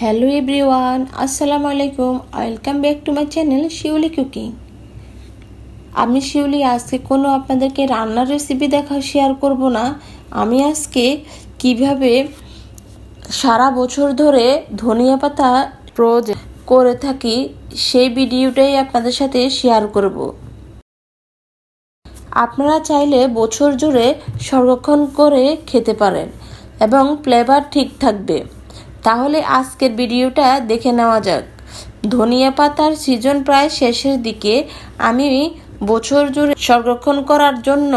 Hello everyone আসসালামু আলাইকুম welcome back to my channel Shiuli cooking আমি শিউলি, আজকে কোনো আপনাদেরকে রান্নার রেসিপি দেখা শেয়ার করব না। আমি আজকে কীভাবে সারা বছর ধরে ধনিয়া পাতা রোজ করে থাকি, সেই ভিডিওটাই আপনাদের সাথে শেয়ার করব। আপনারা চাইলে বছর জুড়ে সংরক্ষণ করে খেতে পারেন এবং ফ্লেভার ঠিক থাকবে। তাহলে আজকের ভিডিওটা দেখে নেওয়া যাক। ধনিয়া পাতার সিজন প্রায় শেষের দিকে আমি বছর জুড়ে সংরক্ষণ করার জন্য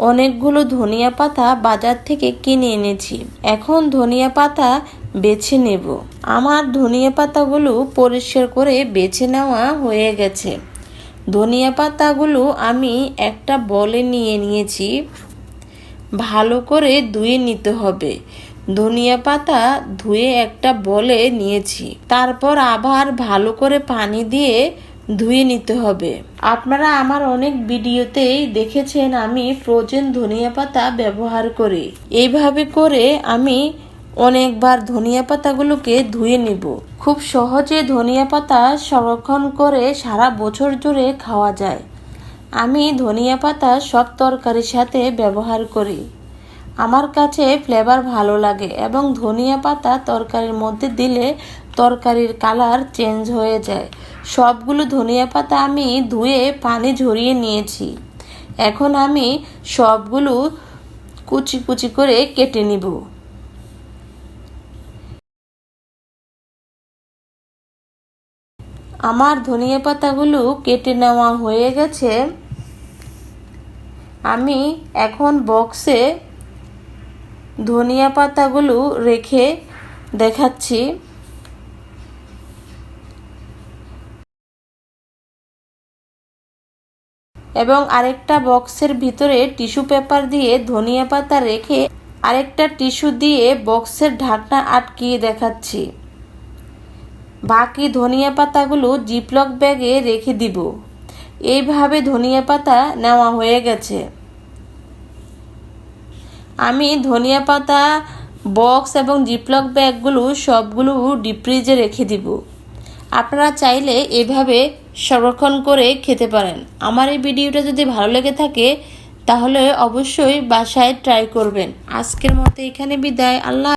অনেকগুলো ধনিয়া পাতা বাজার থেকে কিনে এনেছি। এখন ধনিয়া পাতা বেছে নেব। আমার ধনিয়া পাতাগুলো পরিষ্কার করে বেছে নেওয়া হয়ে গেছে। ধনিয়া পাতাগুলো আমি একটা বলে নিয়ে নিয়েছি। ভালো করে ধুয়ে নিতে হবে। ধনিয়া পাতা ধুয়ে একটা বলে নিয়েছি। তারপর আবার ভালো করে পানি দিয়ে ধুয়ে নিতে হবে। আপনারা আমার অনেক ভিডিওতেই দেখেছেন আমি ফ্রোজেন ধনিয়া পাতা ব্যবহার করি। এইভাবে করে আমি অনেকবার ধনিয়া পাতাগুলোকে ধুয়ে নিব। খুব সহজে ধনিয়া পাতা সংরক্ষণ করে সারা বছর জুড়ে খাওয়া যায়। আমি ধনিয়া পাতা সব তরকারির সাথে ব্যবহার করি। আমার কাছে ফ্লেভার ভালো লাগে এবং ধনিয়া পাতা তরকারির মধ্যে দিলে তরকারির কালার চেঞ্জ হয়ে যায়। সবগুলো ধনিয়া পাতা আমি ধুয়ে পানি ঝরিয়ে নিয়েছি। এখন আমি সবগুলো কুচি কুচি করে কেটে নিব। আমার ধনিয়া পাতাগুলো কেটে নেওয়া হয়ে গেছে। আমি এখন বক্সে ধনিয়া পাতাগুলো রেখে দেখাচ্ছি। এবং আরেকটা বক্সের ভিতরে টিস্যু পেপার দিয়ে ধনিয়া পাতা রেখে আরেকটা টিস্যু দিয়ে বক্সের ঢাকনা আটকিয়ে দেখাচ্ছি। বাকি ধনিয়া পাতাগুলো জিপলক ব্যাগে রেখে দিব। এইভাবে ধনিয়া পাতা নেওয়া হয়ে গেছে। আমি ধনিয়া পাতা, বক্স এবং জিপলক ব্যাগগুলো সবগুলো ডিপ ফ্রিজে রেখে দিব। আপনারা চাইলে এভাবে সংরক্ষণ করে খেতে পারেন। আমার এই ভিডিওটা যদি ভালো লেগে থাকে, তাহলে অবশ্যই বাসায় ট্রাই করবেন। আজকের মতো এখানে বিদায়। আল্লাহ